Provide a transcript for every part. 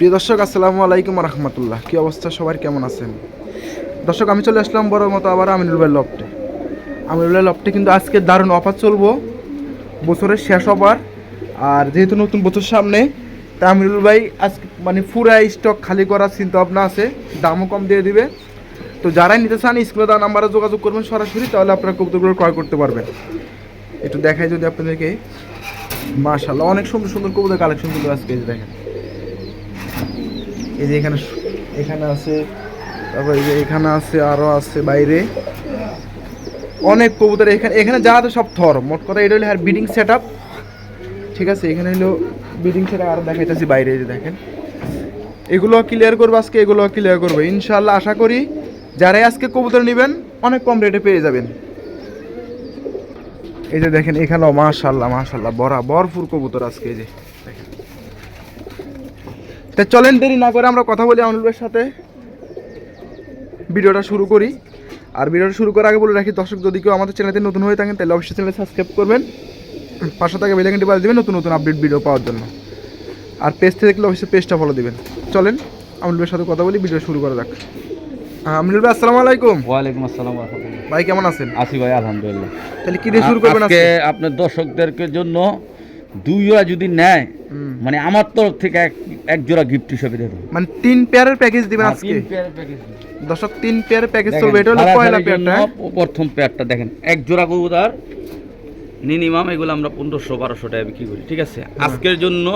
প্রিয় দর্শক, আসসালামু আলাইকুম রহমতুল্লাহ। কী অবস্থা? সবার কেমন আছেন? দর্শক, আমি চলে আসলাম বড় মতো আবার আমিনুল ভাই লফটে। আমিনুল ভাই লফটে কিন্তু আজকে দারুণ অফার চলবো। বছরের শেষ অফার আর যেহেতু নতুন বছর সামনে, তা আমিনুল ভাই আজকে মানে পুরা স্টক খালি করার চিন্তা ভাবনা আছে। দামও কম দিয়ে দিবে। তো যারাই নিতে চান স্কুলে দেওয়া নাম্বারে যোগাযোগ করবেন সরাসরি, তাহলে আপনারা কবুতরগুলো ক্রয় করতে পারবেন। একটু দেখাই যদি আপনাদেরকে। মাশাল্লাহ অনেক সুন্দর সুন্দর কবুতর কালেকশন কিন্তু আজকে দেখেন। এই যে এখানে এখানে আছে, তারপর এই যে এখানে আছে, আরও আছে বাইরে। অনেক কবুতর এখানে এখানে যা আছে সব থর। মোট কথা এটা হলো আর বিডিং সেট ঠিক আছে, এখানে হলো বিডিং সেট আর দেখাইতেছি বাইরে যে দেখেন। এগুলো ক্লিয়ার করব আজকে এগুলো ক্লিয়ার করব। ইনশাল্লাহ আশা করি যারাই আজকে কবুতর নেবেন, অনেক কম রেটে পেয়ে যাবেন। এই যে দেখেন, এখানেও মাশাল্লাহ মাশাল্লাহ বরা বরফুর কবুতর আজকে এই যে। তা চলেন দেরি না করে আমরা কথা বলি আমনুলের সাথে। ভিডিওটা শুরু করি। আর ভিডিওটা শুরু করার আগে বলে রাখি দর্শক যদি কেউ আমাদের চ্যানেলে নতুন হয়ে থাকেন তাহলে অবশ্যই চ্যানেল সাবস্ক্রাইব করবেন। পাঁচশো টাকা বেলাইকনটি বাজিয়ে দেবেন নতুন নতুন আপডেট ভিডিও পাওয়ার জন্য। আর পেজটা দেখলে অবশ্যই পেজটা ফলো দিবেন। চলেন আমনুলের সাথে কথা বলি ভিডিও শুরু করা যাক। আমনুল ভাই আসসালামু আলাইকুম। ওয়ালাইকুম আসসালাম ভাই কেমন আছেন? আছি ভাই আলহামদুলিল্লাহ। তাহলে কি দিয়ে শুরু করবেন আজকে আজকে? আপনার দর্শকদেরকে জন্য দুই জোড়া যদি নেয় মানে আমার তরফ থেকে এক এক জোড়া গিফট হিসেবে দেবো। মানে তিন পেয়ারের প্যাকেজ দিবেন হ্যাঁ, আজকে? তিন পেয়ারের দিই। দর্শক তিন পেয়ারের প্যাকেজ চলবে এটা হলো পয়লা পেয়ারটা হ্যাঁ? প্রথম পেয়ারটা দেখেন এক জোড়া কবুতর মিনিমাম এগুলো আমরা পনেরোশো বারোশো টাকা বিক্রি করি ঠিক আছে? আজকের জন্য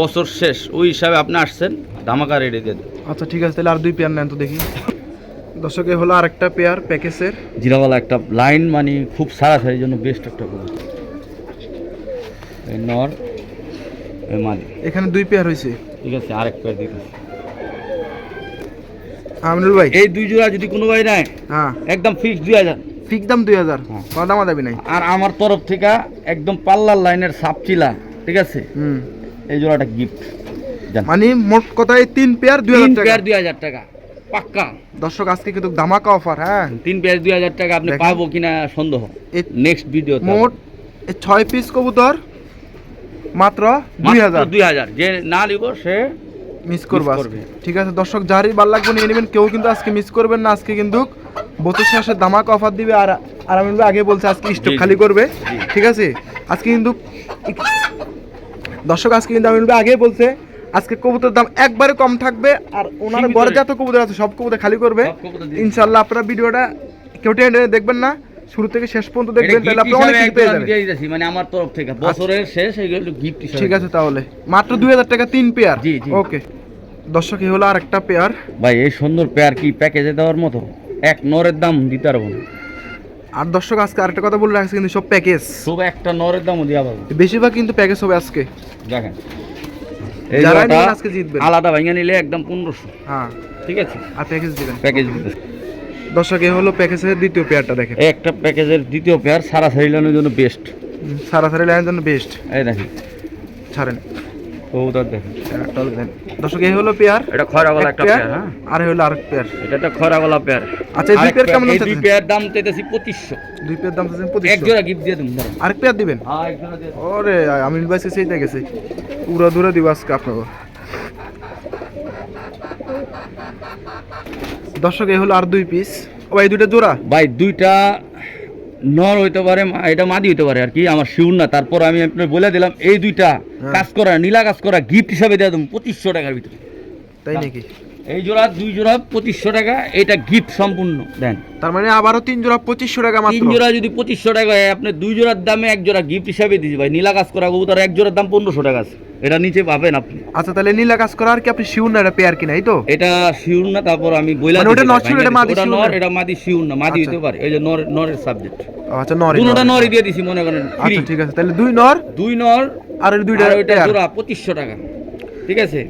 বছর শেষ ওই হিসাবে আপনি আসছেন ধামাকা রেডি দিয়ে দেন আচ্ছা ঠিক আছে তাহলে আর দুই পেয়ার নেন তো দেখি। দর্শকে হলো আরেকটা পেয়ার প্যাকেজের জিরাওয়ালা একটা লাইন মানে খুব সারাসারির জন্য বেস্ট একটা কবুতর। এই নর এই মাদি। এখানে দুই পেয়ার হয়েছে ঠিক আছে আরেক পেয়ার দিতেছি। আমিনুল ভাই। এই দুই জোড়া যদি কোনো ভাই নেয় হ্যাঁ। একদম ফিক্স দুই হাজার। ফিক্স দাম দুই হাজার। হ্যাঁ। কোনো দামা দাবি নাই। আর আমার তরফ থেকে একদম পাল্লার লাইনের সাপচিলা ঠিক আছে? হুম। এই জোড়াটা গিফট মানে মোট কথায় তিন পেয়ার দুই হাজার পেয়ার দুই হাজার টাকা। পাক্কা। দর্শক আজকে কিন্তু ধামাকা অফার হ্যাঁ? তিন পেয়ার দুই হাজার টাকা আপনি। পাবো কিনা সন্দেহ। নেক্সট ভিডিও মোট ছয় পিস কবুতর মাত্র দুই হাজার। দুই হাজার। যে না নিব সে মিস করব। ঠিক আছে দর্শক যারই ভালো লাগবে নিয়ে নেবেন কেউ কিন্তু আজকে মিস করবেন না আজকে কিন্তু বছর শেষে ধামাকা অফার দিবে। আর আর আমি আগে বলছে আজকে স্টক। খালি করবে। ঠিক আছে? আজকে কিন্তু দর্শক আজকে কিন্তু আমি আগে বলছে আজকে কবুতরের দাম একবারে কম থাকবে। আর ওনার ঘরে। যত কবুতর আছে সব কবুতর খালি করবে। কবুতর ইনশাল্লাহ আপনারা ভিডিওটা কেউ টেনে দেখবেন না। শুরু থেকে শেষ পর্যন্ত দেখবেন তাহলে আপনি অনেক কিছু পেয়ে যাবেন। দিয়ে মানে আমার তরফ থেকে। বছরের শেষ এগুলো গিফট ঠিক আছে তাহলে। মাত্র দুই হাজার টাকা তিন পেয়ার জি, জি। ওকে দর্শক হলো আর একটা পেয়ার ভাই এই সুন্দর পেয়ার কি প্যাকেজে দেওয়ার মতো? এক নরের দাম দিতে পারব না। আর দর্শক আজকে আরেকটা কথা বলে রাখছে কিন্তু সব প্যাকেজ শুধু একটা নরের দামও দেওয়া পাবো বেশিরভাগ কিন্তু প্যাকেজ হবে আজকে। দেখেন। এই আজকে জিতবেন। আলাদা ভাঙা নিলে একদম পনেরোশো। হ্যাঁ। ঠিক আছে? আর প্যাকেজ দিবেন। প্যাকেজ দিতে দর্শক এই হলো প্যাকেজের দ্বিতীয় পেয়ারটা দেখেন। একটা প্যাকেজের দ্বিতীয় পেয়ার সারা সারিলানোর জন্য বেস্ট সারা সারি লাইনের জন্য বেস্ট এই দেখেন। ছাড়েন। কবুতর দেখেন। একটা হলো দেন। দর্শক এই হলো পেয়ার এটা খয়রাগলা এক একটা পেয়ার হ্যাঁ। আর হলো আরেক পেয়ার এটা একটা খয়রাগলা পেয়ার আচ্ছা, এই দুই পেয়ার কেমন এই দুই পেয়ার দাম দুই পেয়ার দাম চাচ্ছেন এক জোড়া গিফট দিয়ে দেবো আরেক পেয়ার দিবেন? হ্যাঁ এক জোড়া দিয়ে বাইসে সেইটা গেছে। উড়া দূরে দিব আজকে আপনাকে। দর্শক এই হলো আর দুই পিস ও ভাই দুইটা জোড়া? ভাই দুইটা নর হইতে পারে এটা মাদি হইতে পারে আর কি আমার শিউর না। তারপর আমি আপনার বলে দিলাম এই দুইটা হ্যাঁ। কাজ করা নীলা কাজ করা গিফট হিসাবে দিয়ে দেবো পঁচিশশো টাকার ভিতরে। তাই নাকি? এই জোড়া দুই জোড়া পঁচিশশো টাকা এটা গিফট সম্পূর্ণ দেন। তার মানে আবারও তিন জোড়া পঁচিশশো টাকা তিন জোড়া যদি পঁচিশশো টাকা হয় আপনি দুই জোড়ার দামে এক জোড়া গিফট হিসাবে দিচ্ছি ভাই নীলা কাজ করা কবুতর এক জোড়ার দাম পনেরোশো টাকা আছে। এটা নিচে পাবেন আপনি। আচ্ছা তাহলে নীলা কাজ করা আর কি আপনি শিউর না এটা পেয়ার কিনা এই তো? এটা শিউর না তারপর আমি বইলা মানে ওটা নর শিউর, এটা মাদি শিউর নর এটা মাদি শিউর না মাদি আচ্ছা। হইতে পারে। এই যে নর নরের সাবজেক্ট আচ্ছা নর দুটোটা নরই দিয়ে দিছি মনে করেন আচ্ছা ঠিক আছে। তাহলে দুই নর? দুই নর আর দুইটা জোড়া পঁচিশশো টাকা। ঠিক আছে?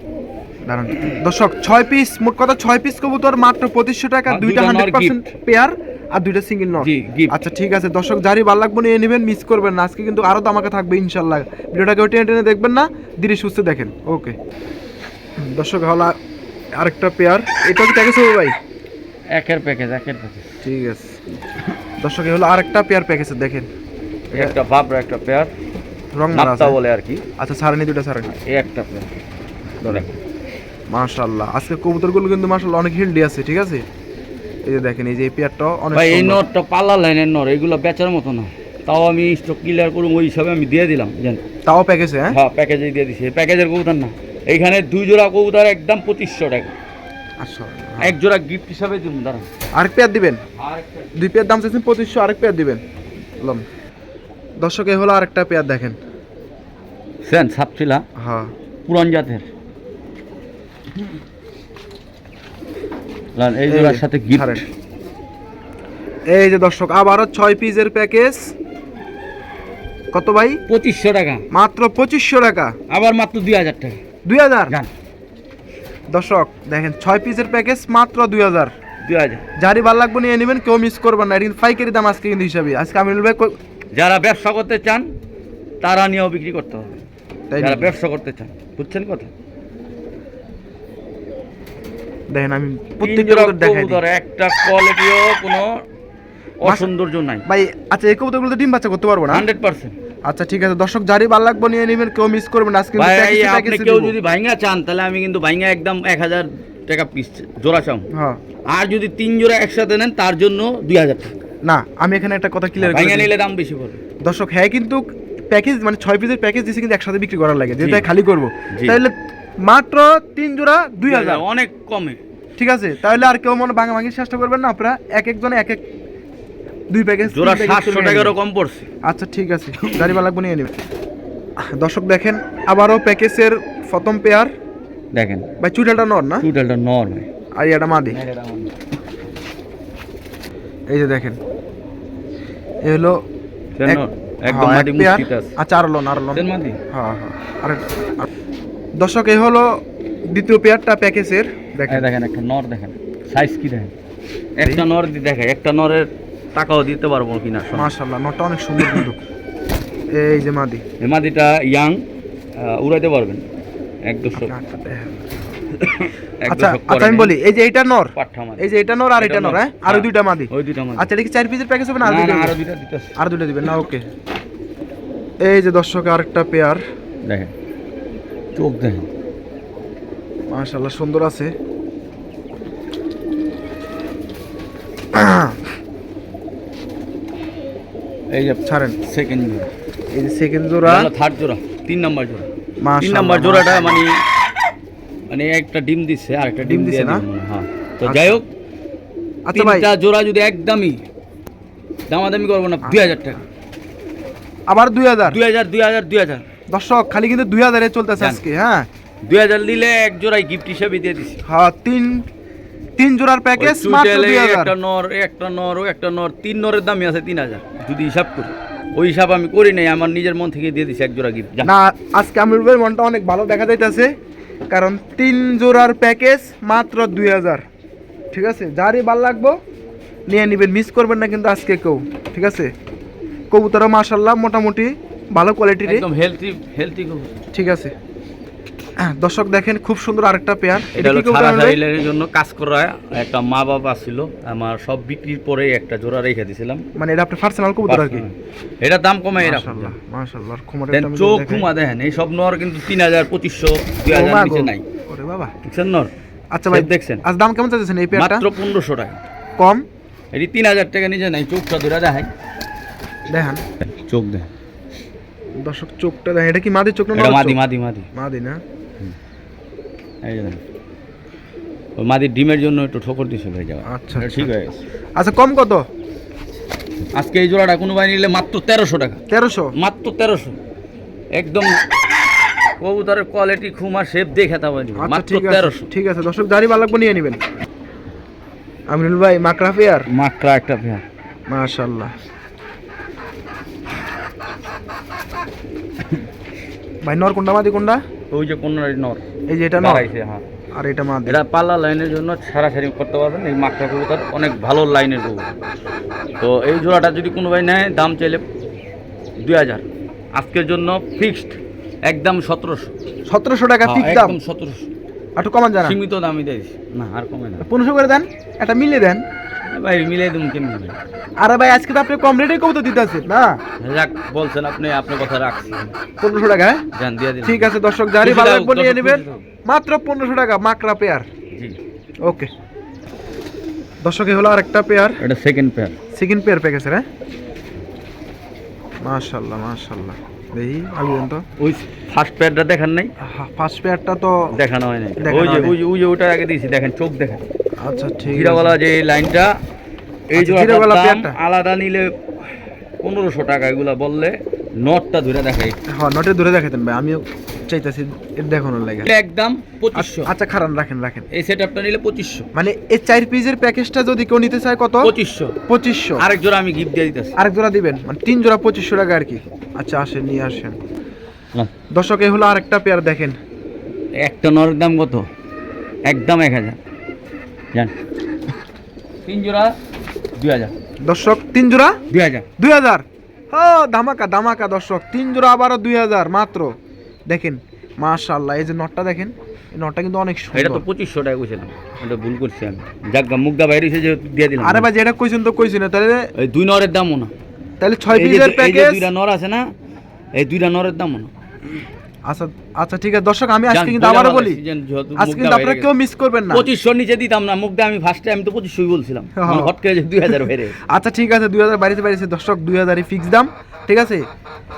দাঁড়ান দর্শক ছয় পিস মোট কথা ছয় পিস কবুতর মাত্র পঁচিশশো টাকা আর দুইটা হান্ড্রেড পার্সেন্ট পেয়ার আর দুইটা সিঙ্গেল gift। আচ্ছা ঠিক আছে। দর্শক যারই ভালো লাগবে নিয়ে নেবেন মিস করবেন না। আজকে কিন্তু আরও দামাকে থাকবে ইনশাল্লাহ ভিডিওটা কেউ টেনে টেনে দেখবেন না ধীরে সুস্থ দেখেন। ওকে দর্শক হলো আরেকটা পেয়ার এটা কি প্যাকেজ হবে ভাই? একের প্যাকেজ একের প্যাকেজ ঠিক আছে। দর্শক হলো আরেকটা পেয়ার প্যাকেজ দেখেন। একটা বাপরা একটা পেয়ার রং মারা বলে আর কি। আচ্ছা সারানি দুটো সারানি এই একটা পেয়ার ধরেন। মাশাল্লাহ আজকে কবুতরগুলো কিন্তু মাশাল্লাহ অনেক হেলদি আছে ঠিক আছে? এই যে দেখেন এই যে এই পেয়ারটাও অনেক ভাই এই। নরটা পাল্লা লাইনের নর এইগুলো বেচার মতো না। তাও আমি স্টক ক্লিয়ার করুম ওই হিসাবে আমি দিয়ে দিলাম জান। তাও প্যাকেজে হ্যাঁ? হ্যাঁ প্যাকেজে দিয়ে দিছি। প্যাকেজের কবুতর না। এইখানে দুই জোড়া কবুতর একদম পঁচিশশো টাকা। আচ্ছা এক জোড়া গিফট হিসাবে দিব দাঁড়ান। আরেক পেয়ার দিবেন? আরেকটা দুই পেয়ার দাম চাইছেন পঁচিশশো আরেক পেয়ার দিবেন। লম। দর্শক এই হলো আরেকটা পেয়ার দেখেন। সেন সাপছিলা হ্যাঁ। পুরান জাতের। এই জোড়ার সাথে গিফট এই যে দর্শক আবারও ছয় পিসের প্যাকেজ। কত ভাই? পঁচিশশো টাকা। মাত্র পঁচিশশো টাকা। আবার মাত্র দুই হাজার টাকা। দুই হাজার? দর্শক দেখেন ছয় পিসের প্যাকেজ মাত্র দুই হাজার। দুই হাজার। যারই ভালো লাগবে নিয়ে নেবেন কেউ মিস করবেন না। এটা কিন্তু পাইকারি দাম আজকে কিন্তু হিসাবে। আজকে আমি ভাই যারা ব্যবসা করতে চান তারা নিয়েও বিক্রি করতে হবে। তাই যারা ব্যবসা করতে চান বুঝছেন কথা? দেখেন আমি প্রত্যেকটা দেখাই। একটা কোয়ালিটিও কোনো অসৌন্দর্য নাই। ভাই আচ্ছা এই কবুতরগুলো তো ডিম বাচ্চা করতে পারব না? Hundred percent. আচ্ছা ঠিক আছে দর্শক যারই ভালো লাগবে নিয়ে নেবেন কেউ মিস করবেন আজকে আপনি কেউ যদি ভাইঙ্গা চান তাহলে আমি কিন্তু ভাইঙ্গা একদম এক হাজার টাকা পিস জোড়া চাম। হ্যাঁ। আর যদি তিন জোড়া একসাথে নেন তার জন্য দুই হাজার টাকা। না আমি এখানে একটা কথা ক্লিয়ার ভাইঙ্গা নিলে দাম বেশি পড়বে। দর্শক হ্যাঁ কিন্তু প্যাকেজ মানে ছয় পিসের প্যাকেজ দিয়েছে কিন্তু একসাথে বিক্রি করার লাগে। যেটা খালি করব। তাহলে মাত্র তিন জোড়া দুই হাজার। অনেক কমে। ঠিক আছে তাহলে আর কেউ মনে ভাঙা ভাঙির চেষ্টা করবেন না আপনারা এক একজনে এক এক দুই প্যাকেজ জোড়া সাতশো টাকারও কম পড়ছে। আচ্ছা ঠিক আছে গাড়ি ভালো লাগবে নিয়ে নেবেন। দর্শক দেখেন আবারও প্যাকেজের প্রথম পেয়ার দেখেন। ভাই চুটালটা নর না? টোটালটা নর আর এটা মাদি। এই যে দেখেন এই হলো একদম হ্যাঁ, মাটি এক আছে। আচ্ছা আর লোন আর লোন। হ্যাঁ হ্যাঁ আর- দর্শক এই হলো দ্বিতীয় পেয়ারটা প্যাকেজের। দেখেন। দেখেন একটা নর দেখেন। সাইজ কি দেখেন? একটা নর দি দেখে একটা নরের টাকাও দিতে পারব কিনা মাশাআল্লাহ নটা অনেক সুন্দর কিন্তু। এই যে মাদি। এই মাদিটা ইয়াং উড়াইতে পারবেন। এক দুশো এক আচ্ছা আচ্ছা আমি বলি এই যে এইটা নর এই যে এটা নর আর এটা নর হ্যাঁ? আর দুইটা মাদি। ওই দুইটা মাদি। আচ্ছা এটা কি চার পিসের প্যাকেজ হবে না? আর দুইটা? আরও দুইটা দিতেছে আর দুইটা দিবেন না ওকে। এই যে দর্শক আরেকটা পেয়ার। দেখেন। চোখ দেখেন। মাশাআল্লাহ সুন্দর আছে। এই যে ছাড়েন সেকেন্ড জোড়া। এই যে সেকেন্ড জোড়া। থার্ড জোড়া তিন নাম্বার জোড়া। তিন নাম্বার জোড়াটা মানে মানে একটা ডিম দিচ্ছে আর একটা ডিম দিছে দিছে না? হ্যাঁ। তো আচ্ছা। যাই হোক আচ্ছা ভাই। জোড়া যদি একদমই দামাদামি করব না দুই হাজার টাকা। আবার দুই হাজার? দুই হাজার দুই হাজার দুই হাজার। দর্শক খালি কিন্তু দুই হাজারে চলতেছে আজকে হ্যাঁ। দুই হাজার নিলে এক জোড়াই গিফট হিসেবে দিয়ে দিছি। হ্যাঁ তিন তিন জোড়ার প্যাকেজ মাত্র চুইটালে দুই হাজার। একটা নর একটা নর ও একটা নর তিন নরের দামই আছে তিন হাজার যদি হিসাব করি। ওই হিসাব আমি করি নাই আমার নিজের মন থেকে দিয়ে দিছি এক জোড়া গিফট না আজকে আমির ভাইয়ের মনটা অনেক ভালো দেখা যাইতেছে কারণ তিন জোড়ার প্যাকেজ মাত্র দুই হাজার। ঠিক আছে? যারই ভালো লাগবো নিয়ে নেবেন মিস করবেন না কিন্তু আজকে কেউ ঠিক আছে? কবুতরও মাশাল্লাহ মোটামুটি ভালো কোয়ালিটির একদম হেলথি হেলথি ঠিক আছে। দর্শক দেখেন খুব সুন্দর আরেকটা পেয়ার এটা হলো সারা জন্য? কাজ করা একটা মা বাবা ছিল। আমার সব বিক্রির পরে একটা জোড়া রেখে দিছিলাম। মানে এটা আপনার পার্সোনাল কবুতর আর কি? এটা দাম কমে মাশাল্লাহ ক্ষমতা দেন চোখ ঘুমা দেখেন এই সব নর কিন্তু তিন হাজার পঁচিশশো দুই হাজার নিচে নাই। ওরে বাবা। দেখছেন নর? আচ্ছা ভাই দেখছেন? আজ দাম কেমন চাইছেন এই পেয়ারটা মাত্র পনেরোশো টাকা। কম? এটি তিন হাজার টাকা নিচে নাই চোখটা ধরে দেখাই। দেখেন। চোখ দেখ। দর্শক চোখটা দেখেন এটা কি মাদি চোখ না এটা মাদি মাদি মাদি। মাদি না? এই যে মাদির ডিমের জন্য একটু ঠোকর দিছিল হয়ে যাওয়া। আচ্ছা, ঠিক হয়ে গেছে। আচ্ছা কম কত? আজকে এই জোড়াটা কোনো ভাই নিলে মাত্র তেরোশো টাকা। তেরোশো? মাত্র তেরোশো। একদম কবুতরের কোয়ালিটি খুমা শেপ দেখে তা বলি। আচ্ছা মাত্র ঠিক আছে তেরোশো। ঠিক আছে। দর্শক দাঁড়ি ভালো লাগবে নিয়ে নেবেন। আমিনুল ভাই মাকড়া পেয়ার? মাকড়া একটা পেয়ার। মাশাল্লাহ। ভাই নর কোনটা মাদি কোনটা? ওই যে কোন নর। এই যে এটা নর? হ্যাঁ। আর এটা মাদি। এটা পাল্লা লাইনের জন্য সারাসারি করতে পারবেন এই মাকড়া কবুতর অনেক ভালো লাইনের কবুতর। তো এই জোড়াটা যদি কোনো ভাই নেয় দাম চাইলে দুই হাজার। আজকের জন্য ফিক্সড একদম সতেরোশো। সতেরোশো টাকা ফিক্স দাম? একদম সতেরোশো। একটু কমান জানা। সীমিত দামই দেয়। না আর কমে না। পনেরোশো করে দেন এটা মিলিয়ে দেন। ভাই মিলাই দেবো কেমনি? ভাই আরে ভাই আজকে তো আপনি কম রেটে কবুতর দিতে আছেন না? যাক বলছেন আপনি আপনার কথা রাখছি। পনেরোশো টাকা হ্যাঁ? জান দিয়ে দিন ঠিক আছে দর্শক যারই ভালো লাগবে নিয়ে নেবেন। মাত্র পনেরোশো টাকা মাকড়া পেয়ার। জি। ওকে। দর্শক হলো আর একটা পেয়ার। এটা second pair second pair package রে। মাশাল্লাহ মাশাল্লাহ। দেখি আলু তো। ওই ফার্স্ট পেয়ারটা দেখান নাই? ফার্স্ট পেয়ারটা তো দেখানো হয় নাই ওই যে ওই যে ওই যে আগে দিয়েছি দেখেন চোখ দেখেন। আচ্ছা ঠিক আছে। হিরাওয়ালা যে লাইনটা এই আচ্ছা, পেয়ারটা। আলাদা নিলে পনেরোশো টাকা এগুলা বললে নটটা ধরে দেখাই। হ্যাঁ নটে দূরে দেখাতেন ভাই আমিও চাইতেছি দেখানোর লাগে। একদম পঁচিশশো। আচ্ছা খারান রাখেন রাখেন। এই সেট আপটা নিলে পঁচিশশো। মানে এই চার পিসের প্যাকেজটা যদি কেউ নিতে চায় কত? পঁচিশশো। পঁচিশশো। আরেক জোড়া আমি গিফট দিয়ে দিতেছি। আরেক জোড়া দিবেন? মানে তিন জোড়া পঁচিশশো টাকা আর কি। আচ্ছা আসেন নিয়ে আসেন। দর্শক এই হলো আরেকটা পেয়ার দেখেন। একটা নরের দাম কত? একদম এক হাজার। জান। তিন জোড়া দুই হাজার। দর্শক তিন জোড়া? দুই হাজার। দুই হাজার। ও ধামাকা ধামাকা দর্শক। তিন জোড়া আবারও দুই হাজার মাত্র। দেখেন মাশাল্লাহ এই যে নটটা দেখেন এই নটটা কিন্তু অনেক এটা তো পঁচিশশো টাকা কইছিলাম এটা ভুল করছি আমি। যাক মুগদা বাইরে এসে যে দিয়ে দিলাম। আরে ভাই যেটা কইছেন তো কইছি না তাহলে ওই দুই নরের দামও না। তাহলে ছয় এই পিসের প্যাকেজ দুইটা নর আছে না এই দুইটা নরের দামও না। আচ্ছা আচ্ছা ঠিক আছে দর্শক আমি আজকে কিন্তু আবারও বলি আজকে কিন্তু আপনারা কেউ মিস করবেন না। পঁচিশশো নিচে দিতাম না মুখটা আমি ফার্স্টে আমি তো পঁচিশশোই বলছিলাম। হ্যাঁ। মানে হট করে দুই হাজার বাইরে আচ্ছা ঠিক আছে দুই হাজার বাড়িতে বাড়িতে দর্শক দুই হাজারই ফিক্স দাম ঠিক আছে?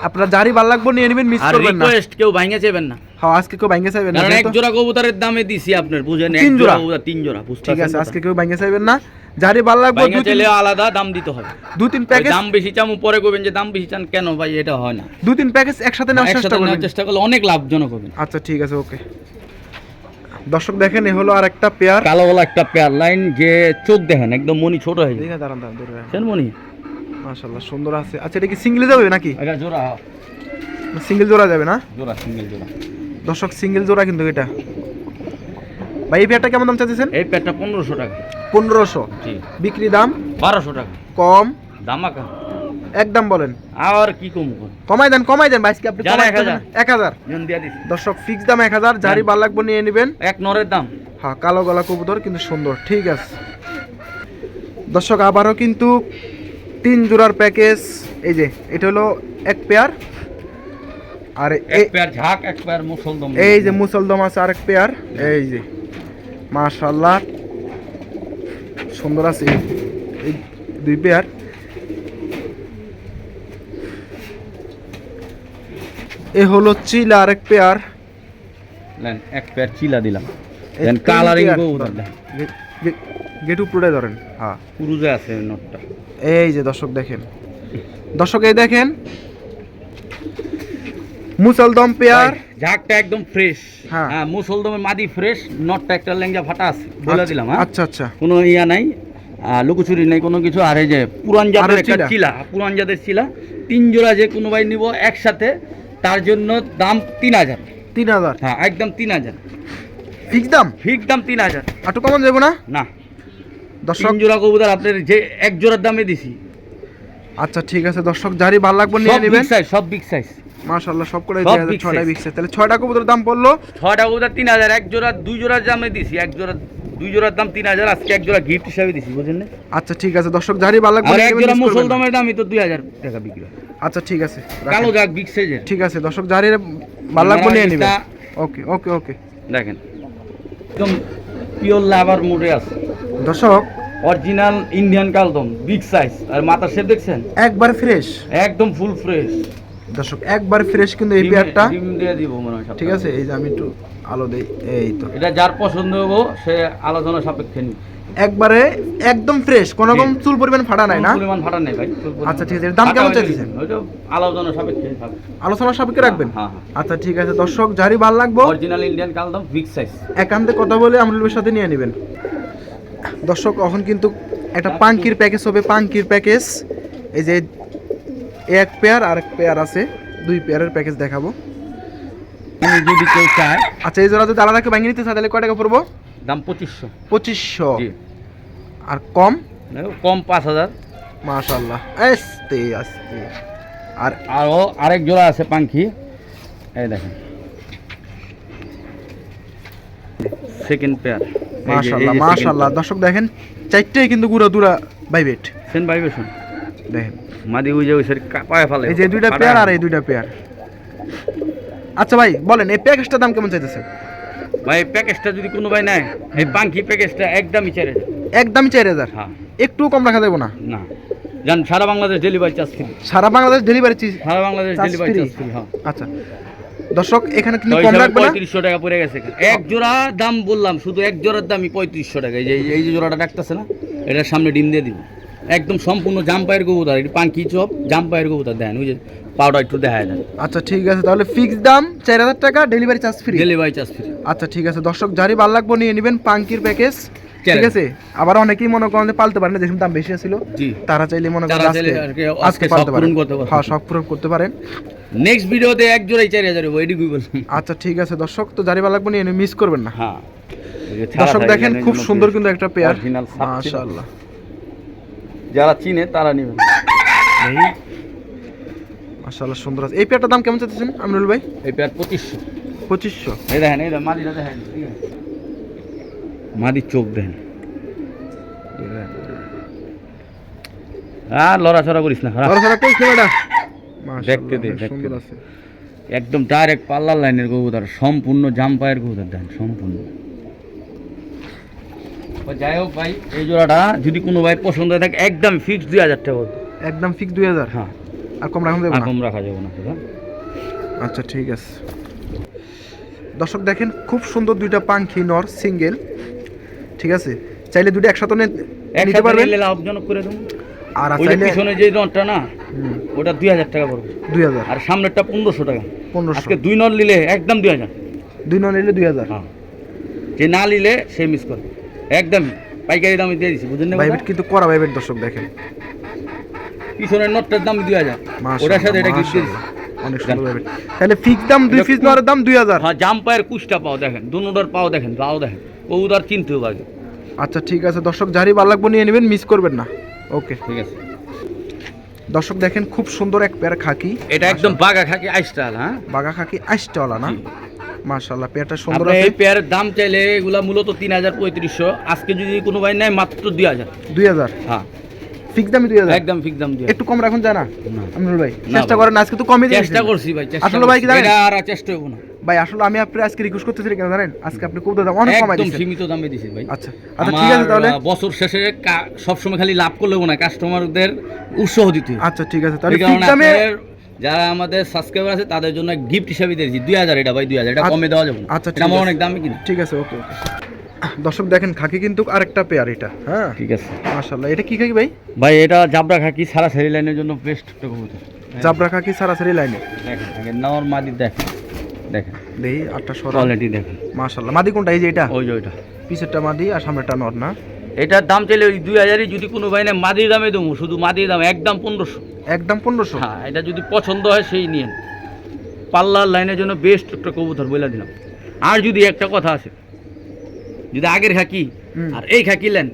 আপনারা যারই ভালো লাগবো নিয়ে নেবেন মিস করবেন না। রিকোয়েস্ট কেউ ভাঙে চেবেন না। হ্যাঁ আজকে কেউ চাইবেন না এক জোড়া কবুতরের দামে দিছি আপনার বুঝেন তিন জোড়া। কবুতর তিন জোড়া বুঝতে ঠিক আছে আজকে কেউ চাইবেন না। যারই ভালো লাগবো ভাঙে দু তিন- আলাদা দাম দিতে হবে। দু তিন প্যাকেজ দাম বেশি চামু পরে করবেন যে দাম বেশি চান কেন ভাই এটা হয় না। দু তিন প্যাকেজ একসাথে নেওয়ার চেষ্টা করবেন। চেষ্টা করলে অনেক লাভজনক হবে। আচ্ছা ঠিক আছে ওকে। দর্শক দেখেন এ হলো আর একটা পেয়ার। কালো বলা একটা পেয়ার লাইন যে চোখ দেখেন একদম মনি ছোট হয়ে দাঁড়ান দাঁড়ান দূরে। মনি? মাশাআল্লাহ সুন্দর আছে। আচ্ছা এটা কি সিঙ্গেলে যাবে নাকি? এটা জোড়া সিঙ্গেল জোড়া যাবে না? জোড়া সিঙ্গেল জোড়া। দর্শক সিঙ্গেল জোড়া কিন্তু এটা। ভাই এই পেয়ারটা কেমন দাম চাইছেন এই প্যাটটা পনেরোশো টাকা। পনেরোশো। জি। বিক্রি দাম? বারোশো টাকা। কম? দামাকা। একদম বলেন। আর কি কম কমাই দেন কমাই দেন ভাই আজকে আপনি এক হাজার। দর্শক ফিক্স দাম এক হাজার যারই ভালো লাগবো নিয়ে নেবেন। এক নরের দাম। হ্যাঁ কালো গলা কবুতর কিন্তু সুন্দর ঠিক আছে। দর্শক আবারও কিন্তু তিন জোড়ার প্যাকেজ। এই যে এটা হলো এক পেয়ার। আর এক পেয়ার ঝাঁক এক পেয়ার মুসলদম। এই যে মুসলদম আছে আরেক পেয়ার। এই যে। মাশাল্লাহ সুন্দর আছে। এই দুই পেয়ার। এ হলো চিলা আরেক পেয়ার। লেন, এক পেয়ার চিলা দিলাম। Then colouring pair. গেট ধরেন। হ্যাঁ। পুরুজে আছে নটটা। এই যে দর্শক দেখেন। দর্শক এই দেখেন মুসলদম পেয়ার। ঝাকটা একদম ফ্রেশ হ্যাঁ। হ্যাঁ মুসলদমের মাদি ফ্রেশ নটটা একটা লেঙ্গা ফাটা আছে বলে দিলাম হ্যাঁ? আচ্ছা আচ্ছা। কোনো ইয়া নাই লুকোচুরি নেই কোনো কিছু। আর এই যে পুরান আর জাতের একটা চিলা। চিলা পুরান জাতের চিলা তিন জোড়া যে কোনো ভাই নিব একসাথে তার জন্য দাম তিন হাজার। তিন হাজার? হ্যাঁ একদম তিন হাজার। ফিক্স দাম? ফিক্স দাম তিন হাজার। একটু কমন যাব না? না। দর্শক জোড়া কবুতর আপনার যে এক জোড়ার দামে দিছি। আচ্ছা ঠিক আছে দর্শক যারই ভালো লাগবে নিয়ে সব নেবেন। বিগ সাইজ সব বিগ সাইজ সব করে দিয়ে। বিক্সে তাহলে কবুতরের দাম পড়ল? কবুতর তিন হাজার এক জোড়া দুই জোড়ার দামে দিছি এক জোড়া দুই জোড়ার দাম তিন হাজার আজকে এক জোড়া গিফট হিসাবে দিছি না? আচ্ছা ঠিক আছে দর্শক যারই ভালো লাগবে এক জোড়া দামই তো দুই হাজার টাকা বিক্রি আচ্ছা ঠিক আছে কালো বিগ সাইজের ঠিক আছে দর্শক যারই ভালো লাগবে নিয়ে নেবেন। ওকে ওকে ওকে। দেখেন একদম পিওর লাভার মোডে আছে। দর্শক অরিজিনাল ইন্ডিয়ান কালদম বিগ সাইজ আর মাথার শেপ দেখছেন? একবার ফ্রেশ একদম ফুল ফ্রেশ দর্শক একবার ফ্রেশ কিন্তু এই পেয়ারটা ডিম দিয়ে দিব মনে হয় ঠিক আছে এই যে আমি একটু আলো দেই এই তো। এটা যার পছন্দ হব সে আলোচনা সাপেক্ষে নিবে। একবারে একদম ফ্রেশ কোন রকম চুল পরিমাণ ফাটা নাই না? পরিমাণ ফাটা নেই ভাই আচ্ছা, ঠিক আছে। দাম কেমন? ওইটা আলোচনা সাপেক্ষে আলোচনা সাপেক্ষে রাখবেন? হ্যাঁ, হ্যাঁ। আচ্ছা ঠিক আছে দর্শক যারই ভালো লাগবো অরিজিনাল ইন্ডিয়ান কালদম বিগ সাইজ একান্তে কথা বলে আমরুলের সাথে নিয়ে নেবেন। দর্শক এখন কিন্তু একটা পাঙ্কির প্যাকেজ হবে পাঙ্কির প্যাকেজ এই যে এক পেয়ার আর এক পেয়ার আছে। দুই পেয়ারের প্যাকেজ দেখাবো। যদি কেউ চায়। আচ্ছা এই জোড়া যদি আলাদাকে ভাঙিয়ে নিতে চায় তাহলে কয় টাকা পড়ব? দাম পঁচিশশো। পঁচিশশো। আর কম? কম পাঁচ হাজার। মাশাল্লাহ আস্তে আস্তে। আর আরও আরেক জোড়া আছে পাঙ্খি। এই দেখেন। সেকেন্ড পেয়ার মাশাল্লাহ মাশাল্লাহ দর্শক দেখেন চারটেই কিন্তু গুঁড়ো দুরা বাইবেট সেন ভাইবেশন দেখেন। মাদি ফেলে। এই যে দুইটা পেয়ার আর এই দুইটা পেয়ার আচ্ছা ভাই বলেন এই প্যাকেজটার দাম কেমন চাইতেছে? ভাই প্যাকেজটা যদি কোনো ভাই নেয় এই পাঙ্কি প্যাকেজটা একদমই চার হাজার একদমই চার হাজার হ্যাঁ। একটু কম রাখা যাবে না? না। জান সারা বাংলাদেশ ডেলিভারি চার্জ ফ্রি সারা বাংলাদেশ ডেলিভারি সারা বাংলাদেশ ডেলিভারি চার্জ ফ্রি হ্যাঁ। আচ্ছা। দর্শক এখানে কিন্তু কম হিসাবে রাখবে না? পঁয়ত্রিশশো টাকা পড়ে গেছে এক জোড়া দাম বললাম শুধু এক জোড়ার দামই পঁয়ত্রিশশো টাকা। এই যে এই যে জোড়াটা ডাকতেছে না এটার সামনে ডিম দিয়ে দিব। একদম সম্পূর্ণ জাম্পায়ের কবুতর এটা পাঙ্কি চপ জাম্পায়ের কবুতর দেন ওই যে পাউডার একটু দেখা যায় আচ্ছা ঠিক আছে তাহলে ফিক্স দাম চার হাজার টাকা delivery charge free delivery charge free আচ্ছা ঠিক আছে দর্শক যারই ভালো লাগবে নিয়ে নেবেন পাঙ্কির প্যাকেজ ঠিক আছে? আবার অনেকেই মনে করেন যে পালতে পারেন যেসব দাম বেশি ছিল তারা চাইলে মনে করেন আজকে আজকে- পালতে পারেন। হ্যাঁ শখ পূরণ করতে পারেন। নেক্সট ভিডিওতে এক জোড়াই চার হাজার হব এটুকুই বললাম। আচ্ছা ঠিক আছে দর্শক তো যারই ভালো লাগবে নিয়ে মিস করবেন না। হ্যাঁ। দর্শক দেখেন খুব সুন্দর কিন্তু একটা পেয়ার। মাশাআল্লাহ। যারা চিনে তারা নেবেন মাশাআল্লাহ সুন্দর আছে। এই পেয়ারটার দাম কেমন চাচ্ছেন আমিনুল ভাই? এই প্যাট পঁচিশশো। পঁচিশশো? এই দেখেন এই দেখেন মাদিটা দেখেন ঠিক মাদির চোখ দেখেন। আর লড়াচড়া করিস না লড়াচড়া করছে দেখতে দে, দেখতে একদম ডাইরেক্ট পাল্লার লাইনের কবুতর সম্পূর্ণ জাম্পায়ের কবুতর দেন সম্পূর্ণ। যাই হোক ভাই এই জোড়াটা যদি কোনো ভাই পছন্দ হয়ে থাকে একদম ফিক্স দুই হাজার টাকা একদম ফিক্স দুই হাজার? হ্যাঁ। আর কম দেবো আর না? কম রাখা যাবে না আচ্ছা ঠিক আছে। দর্শক দেখেন খুব সুন্দর দুইটা পাঙ্খি নর সিঙ্গেল ঠিক আছে? চাইলে দুটো একসাথে নিতে পারবেন? লাভজনক করে দেবো। আর চাইলে পিছনে যে নটটা না ওটা দুই হাজার টাকা পড়বে। দুই হাজার। আর সামনেরটা পনেরোশো টাকা। পনেরোশো। আজকে দুই নট নিলে একদম দুই হাজার। দুই নর নিলে দুই হাজার। হ্যাঁ। যে না নিলে সে মিস করে একদম পাইকারি দামে দিয়ে দিছি বুঝলেন না ভাইবেট কিন্তু করা ভাইবেট দর্শক দেখেন। পিছনের নটটার দাম দুই হাজার। ওটার সাথে এটা মাশাআল্লাহ। অনেক সুন্দর ভাইবেট তাহলে ফিক্স দাম দুই পিস নরের দাম দুই হাজার। হ্যাঁ জাম্পায়ের কুষ্টা পাও দেখেন দুনোটার পাও দেখেন পাও দেখেন। কবুদার চিনতে হবে আগে। আচ্ছা ঠিক আছে দর্শক যারই ভালো লাগবে নিয়ে নেবেন মিস করবেন না। ওকে ঠিক আছে। দর্শক দেখেন খুব সুন্দর এক পেয়ার খাকি। এটা একদম বাগা খাকি আইস্টাল হ্যাঁ? বাগা খাকি আইসটাওয়ালা না। মাশাআল্লাহ পেয়ারটা সুন্দর আছে এই পেয়ারের দাম চাইলে এগুলা মূলত আজকে যদি কোনো ভাই নেয় মাত্র দুই হাজার। দুই হাজার? হ্যাঁ। ফিক্স দামই দুই হাজার? একদম ফিক্স দাম দিয়ে একটু কম রাখুন যায় না। না। ভাই চেষ্টা করেন আজকে তো কমই। চেষ্টা করছি ভাই চেষ্টা আসলে ভাই কি জানেন? আর চেষ্টা হব না। ভাই আসলে আমি আপনার আজকে রিকোয়েস্ট করতেছি কেন জানেন? আজকে আপনি খুব দাম অনেক কমাই একদম সীমিত দামে ভাই। আচ্ছা আচ্ছা ঠিক আছে তাহলে। বছর শেষে কা- সবসময় খালি লাভ করলে না কাস্টমারদের উৎসাহ দিতে আচ্ছা ঠিক আছে তাহলে ফিক্স দামে যারা আমাদের সাবস্ক্রাইবার আছে তাদের জন্য গিফট হিসাবে দিয়েছি। দুই হাজার এটা ভাই দুই হাজার। এটা আচ্ছা, কমে দেওয়া যাবে আচ্ছা, এটা। অনেক দামে কিনা। ঠিক আছে ওকে ওকে। দর্শক দেখেন খাকি কিন্তু আরেকটা পেয়ার এটা হ্যাঁ? ঠিক আছে। মাশাআল্লাহ এটা কি খাকি ভাই? ভাই এটা জাবরা খাকি সারা সারি লাইনের জন্য বেস্ট কবুতর। জাবরা খাকি সারাসারি লাইনে? দেখেন দেখেন মাদি দেখেন দেখেন। দেখি আটটা সরা কোয়ালিটি দেখেন। মাশাআল্লাহ মাদি কোনটা এই যে এটা? ওই যে ওইটা। পিছেরটা মাদি আর সামনেরটা নর না? এটার দাম চাইলে ওই দুই হাজারই যদি কোনো ভাই না মাদির দামে দেবো শুধু মাদির দাম একদম পনেরোশো। একদম পনেরোশো? হ্যাঁ এটা যদি পছন্দ হয় সেই নিয়েন পাল্লার লাইনের জন্য বেস্ট একটা কবুতর বলে দিলাম। আর যদি একটা কথা আছে যদি আগের খাকি। আর এই খাকি লেন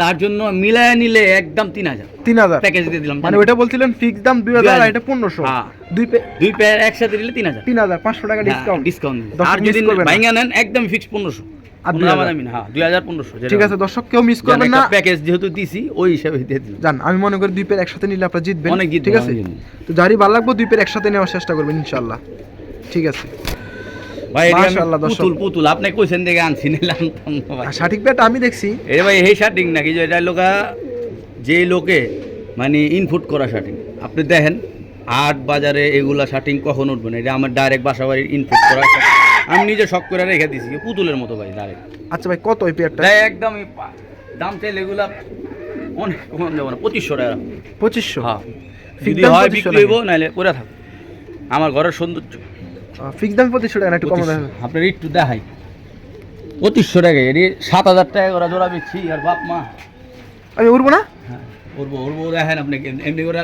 তার জন্য মিলায় নিলে একদম তিন হাজার। তিন হাজার? প্যাকেজ দিয়ে দিলাম মানে ওইটা বলছিলেন ফিক্স দাম দুই হাজার আর এটা পনেরোশো। হ্যাঁ। দুই দুই পেয়ার একসাথে দিলে তিন হাজার। তিন হাজার পাঁচশো টাকা ডিসকাউন্ট ডিসকাউন্ট দশ আর যদি ভাইঙ্গা নেন একদম ফিক্স পনেরোশো। আর আর 2000 হ্যাঁ দুই হাজার পনেরোশো ঠিক আছে দর্শক কেউ মিস করবেন না। প্যাকেজ যেহেতু দিছি ওই হিসাবে দিয়ে দিলাম। জান আমি মনে করি দুই পের একসাথে নিলে আপনারা জিতবেন অনেক ঠিক আছে? তো যারই ভালো লাগবে দুই পের একসাথে নেওয়ার চেষ্টা করবেন ইনশাল্লাহ ঠিক আছে? ভাই মাশাআল্লাহ, দর্শক। পুতুল পুতুল আপনি কইছেন দেখে আনছি নিলাম তো ভাই আর সঠিক পেয়ারটা আমি দেখছি। এ ভাই এই শার্টিং নাকি? যে এটা লোকা যে লোকে মানে ইনপুট করা শার্টিং আপনি দেখেন হাট বাজারে এগুলা শার্টিং কখন উঠবে না? এটা আমার ডাইরেক্ট বাসা বাড়ির ইনপুট করা। আমি নিজে শখ করে রেখে দিছি পুতুলের মতো ভাই ডাইরেক্ট আচ্ছা ভাই কত ওই পেয়ারটা একদম দাম চাইলে এগুলা অনেক কম যাব না পঁচিশশো টাকা। পঁচিশশো? হ্যাঁ। যদি হয় বিক্রি হইব নাহলে পরে থাক আমার ঘরের সৌন্দর্য। ফিক্স দাম পঁচিশশো টাকা একটু কম। আপনার একটু দেখাই। পঁচিশশো টাকা এটি সাত হাজার টাকা করে জোড়া বেচছি আর বাপ মা। আমি উঠবো না? হ্যাঁ। উড়বো উড়বো দেখেন আপনি কেমন- এমনি করে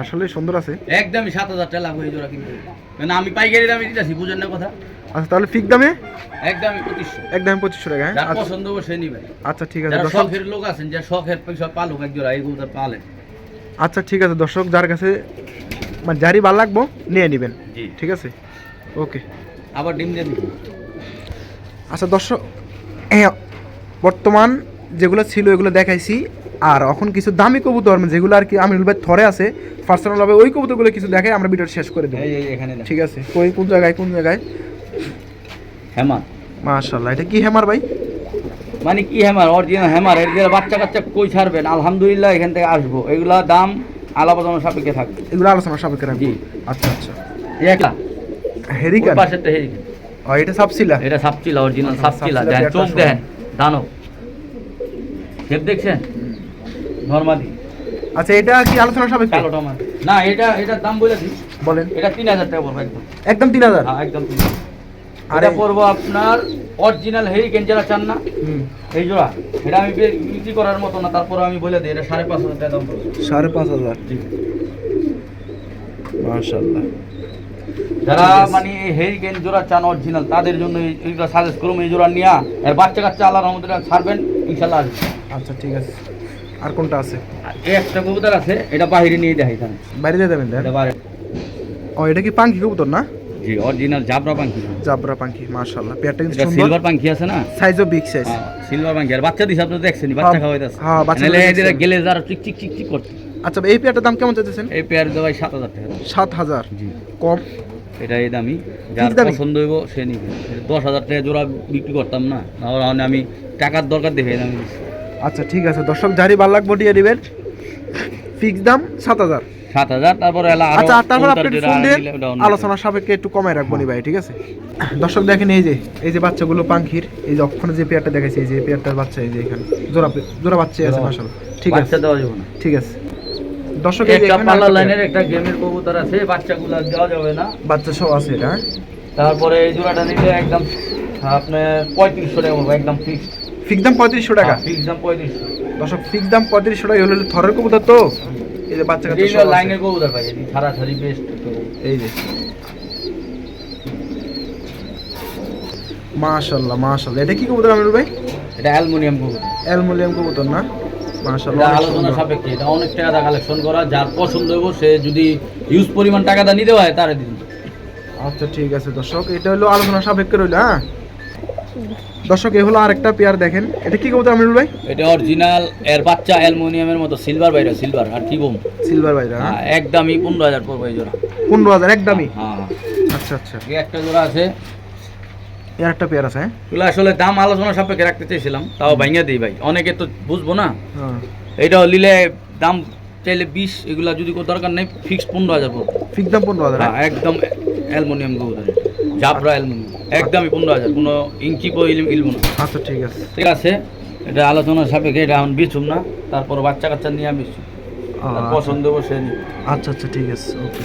আসলে সুন্দর আছে। একদমই সাত হাজার টাকা লাগবে এই জোড়া কিনতে। মানে আমি পাইকারি দামে দিতেছি বুঝেন না কথা? আচ্ছা তাহলে ফিক্স দামে? একদম টাকা হ্যাঁ? আচ্ছা। পছন্দ সে নিবেন আচ্ছা ঠিক আছে দর্শক শখের লোক আছেন যে শখের পালুক এক জোড়া এই পালেন। আচ্ছা ঠিক আছে দর্শক যার কাছে মানে যারই ভালো লাগবো নিয়ে নেবেন। জি। ঠিক আছে? ওকে। আবার ডিম দিয়ে দিবেন আচ্ছা দর্শক হ্যাঁ, বর্তমান যেগুলো ছিল এগুলো দেখাইছি। আর এখন কিছু দামি কবুতর মানে যেগুলো আর কি আমিনুল ভাই থরে আছে পার্সোনালভাবে ওই কবুতরগুলো কিছু দেখে আমরা ভিডিওটা শেষ করে দেবো। ঠিক আছে। কই কোন জায়গায় কোন জায়গায়? হ্যামার। মাশাল্লাহ এটা কি হেমার ভাই? মানে কি হ্যামার? Original hammer. এর বাচ্চা কাচ্চা কই ছাড়বেন? আলহামদুলিল্লাহ এখান থেকে আসব। এগুলা দাম আলাপাতানো সাপেক্ষে থাকবে। এগুলো আলোচনা সাপেক্ষে রাখব। আচ্ছা আচ্ছা। একটা। হেরিকান পাশেরটা হেরিকেন ও এটা সাবসিলা এটা সাপচিলা অরিজিনাল আচ্ছা, দেন পেয়ারটা চোখ সমান। দেন। খেপ দেখছেন? নর্মালি আচ্ছা এটা কি আলোচনা সাপেক্ষে? কালো টমাটো। না এটা এটার দাম বলে দিই। বলেন। এটা তিন হাজার টাকা পড়বে একদম। একদম তিন হাজার? হ্যাঁ একদম তিন হাজার। আর। এটা পড়ব আপনার অরিজিনাল হেরিকেন যারা চান না হুম। এই জোড়া। এটা আমি বিক্রি করার মতো না তারপরে আমি বলে দিই এটা সাড়ে পাঁচ হাজার টাকা দাম পড়বে। সাড়ে পাঁচ হাজার? মাশাল্লাহ যারা মানে এই হেরিকেন জোড়া চান অরিজিনাল তাদের জন্য এই- এইগুলো সাজেস্ট করুন এই জোড়া নিয়া। এর বাচ্চা কাচ্চা আল্লাহর রহমতে ছাড়বেন ইনশাল্লাহ আসবে। আচ্ছা ঠিক আছে। আর কোনটা আছে? একটা কবুতর আছে এটা বাইরে নিয়ে দেখাই তাহলে। বাইরে দিয়ে দেবেন দেন? এটা বাইরে ও এটা কি পাঙ্খি কবুতর না? জি অরিজিনাল জাবরা পাখি জাবরা পাঙ্খি মাশাল্লাহ পেয়ারটা কিন্তু এটা সুন্দর। সিলভার পাখি আছে না? সাইজও বিগ সাইজ সিলভার পাখি আর বাচ্চা দিছে আপনি দেখছেন বাচ্চা হ্যাঁ, খাওয়াইতেছে হ্যাঁ, বাচ্চা খাওয়াইতেছে। এদের গেলে যারা চিক চিক চিক চিক করছে আচ্ছা এই পেয়ারটার দাম কেমন চাইতেছেন? এই পেয়ার দেওয়াই সাত হাজার টাকা। সাত হাজার। জি। কম। এটা এই দামি। যার পছন্দ হইব সে নিবে। দশ হাজার টাকা জোড়া বিক্রি করতাম না। তাহলে আমি টাকার দরকার দেখে দামি। আচ্ছা ঠিক আছে। দর্শক জারি ভালো লাগবে দিয়ে দিবেন। ফিক্স দাম সাত হাজার। সাত হাজার তারপরে এলা আরও আচ্ছা তারপর আপনি ফোন অন্য আলোচনা সাপেক্ষে একটু কমায় রাখব নি ভাই ঠিক আছে? দর্শক দেখেন এই যে এই যে বাচ্চাগুলো পাঙ্খির এই যে ওখানে যে পেয়ারটা দেখাইছে এই যে পেয়ারটার বাচ্চা এই যে এখানে জোড়া জোড়া বাচ্চা আছে। মাশাআল্লাহ। ঠিক আছে। ঠিক আছে। দর্শক এই যে আরেকটা লাইনের একটা গেমের কবুতর আছে বাচ্চাগুলো দেওয়া যাবে না। বাচ্চা সব আছে এটা হ্যাঁ? তারপরে এই জোড়াটা নিলে একদম আপনার পঁয়ত্রিশশো টাকা একদম ফিক্সড ফিক্স দাম পঁয়ত্রিশশো টাকা। ফিক্স দাম পঁয়ত্রিশশো। দর্শক ফিক্স দাম পঁয়ত্রিশশো টাকা হলো থরের কবুতর তো। এই যে বাচ্চা কাচ্চা এই লাইনের কবুতর ভাই এটি ছাড়া ছাড়ি বেস্ট এই যে। মাশাল্লাহ মাশাল্লাহ। এটা কি কবুতর আমিরুল ভাই? এটা অ্যালুমিনিয়াম কবুতর। অ্যালমোনিয়াম কবুতর না? আলোচনা। সাপেক্ষে এটা অনেক টাকা দা কালেকশন করা যার পছন্দ হইব সে যদি ইউজ পরিমাণ টাকা দা নিতে হয় তারে দিন। আচ্ছা ঠিক আছে দর্শক এটা হলো আলোচনা সাপেক্ষে রইল হ্যাঁ? দর্শক এ হলো আরেকটা পেয়ার দেখেন। এটা কি কবুতর আমিরুল ভাই? এটা অরিজিনাল এর বাচ্চা অ্যালুমিনিয়ামের মতো সিলভার বাইরে সিলভার আর কি বম সিলভার ভাইরা হ্যাঁ। একদমই পনেরো হাজার পড়বে এই জোড়া। পনেরো হাজার একদমই? হ্যাঁ হ্যাঁ। আচ্ছা আচ্ছা। এই একটা জোড়া আছে। এর একটা পেয়ার আছে হ্যাঁ? এগুলো আসলে দাম আলোচনা সাপেক্ষে রাখতে চাইছিলাম তাও ভাঙিয়ে দিই ভাই। অনেকে তো বুঝব না। হ্যাঁ। এইটাও নিলে দাম চাইলে বিশ এগুলা যদি কোনো দরকার নেই ফিক্স পনেরো হাজার পড়বে। ফিক্স দাম পনেরো হাজার হ্যাঁ? একদম অ্যালুমিনিয়াম কবুতর জাবরা অ্যালুমিনিয়াম একদমই পনেরো হাজার কোনো ইঞ্চি পো ইলম ইলবো না আচ্ছা ঠিক আছে। ঠিক আছে এটা আলোচনার সাপেক্ষে এটা এখন বিছুম না তারপর বাচ্চা কাচ্চা নিয়ে বিছুম। আচ্ছা। পছন্দ হব সে আচ্ছা আচ্ছা ঠিক আছে ওকে।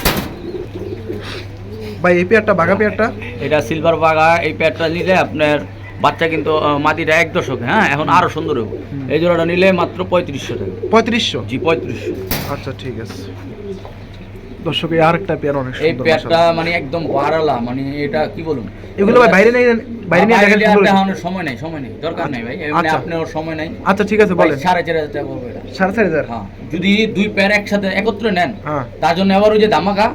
ভাই এই পেয়ারটা বাঘা পেয়ারটা? এটা সিলভার বাগা এই প্যাডটা নিলে আপনার বাচ্চা কিন্তু মাটিটা এক দশক হ্যাঁ এখন আরও সুন্দর হবে। এই জোড়াটা নিলে মাত্র পঁয়ত্রিশশো টাকা। পঁয়ত্রিশশো? জি পঁয়ত্রিশশো। আচ্ছা ঠিক আছে। দর্শক এই আরেকটা পেয়ার অনেক এই মাশাআল্লাহ। মানে একদম মানে এটা কি বলুন? এগুলো ভাই বাইরে নিয়ে বাইরে নিয়ে দেখেন বাইরে দেখানোর সময় নাই সময় নেই দরকার নেই ভাই। এমনি আচ্ছা। আপনার সময় নাই। আচ্ছা ঠিক আছে বলেন। টাকা পড়বে এটা। হ্যাঁ যদি দুই প্যার একসাথে একত্রে নেন হ্যাঁ। তার জন্য আবার ওই যে দামাকা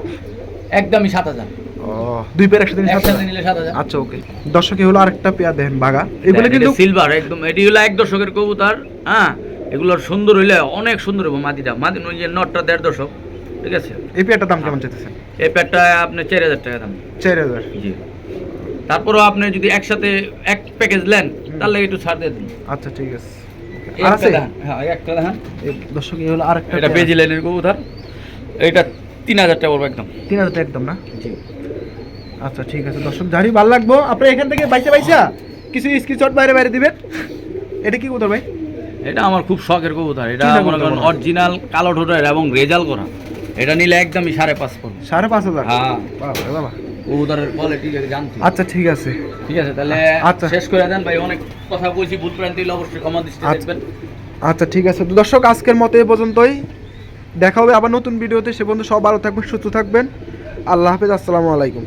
একদমই সাত হাজার। ও দুই পেয়ার একসাথে? নিলে আচ্ছা ওকে। দর্শকে হলো আরেকটা পেয়ার দেখেন বাঘা। এগুলো কিন্তু সিলভার একদম এটি হলো এক দশকের কবুতর হ্যাঁ? এগুলোর সুন্দর হইলে অনেক সুন্দর হবে মাটি ওই যে নটটা দেড় দশক। ঠিক আছে? এই দাম কেমন চাইতেছেন? এই প্যাডটা আপনি চার হাজার টাকা দাম। চার হাজার। জি। তারপরও আপনি যদি একসাথে এক প্যাকেজ নেন তাহলে একটু ছাড় দিয়ে দিন। আচ্ছা ঠিক আছে। আর হ্যাঁ একটা দেখেন দর্শক এই হলো আরেকটা এটা বেজি লাইনের কবুতর। এইটা তিন হাজার টাকা পড়বে একদম। তিন হাজার টাকা একদম না? জি। আচ্ছা ঠিক আছে। দর্শক ভালো লাগবো। আপনি এখান থেকে বাইসা বাইসা কিছু স্ক্রিনশট বাইরে বাইরে দিবেন। এটা কি ভাই? এটা আমার খুব শখের কবুতর। এটা মনে করেন? অরিজিনাল কালো ঠোঁটের এবং রেজাল করা। এটা নিলে একদমই সাড়ে পাঁচ পড়বে সাড়ে পাঁচ হাজার? হ্যাঁ। বাবা। রে বাবা কবুতরের কোয়ালিটি জানছি আচ্ছা ঠিক আছে। ঠিক আছে তাহলে আচ্ছা। শেষ করে দেন ভাই অনেক কথা বলছি ভুল প্রান্তি অবশ্যই ক্ষমা দৃষ্টি আচ্ছা। দেখবেন। আচ্ছা ঠিক আছে। দর্শক আজকের মতো এ পর্যন্তই। দেখা হবে আবার নতুন ভিডিওতে। সে পর্যন্ত সব ভালো থাকবেন সুস্থ থাকবেন। আল্লাহ হাফেজ আসসালামু আলাইকুম।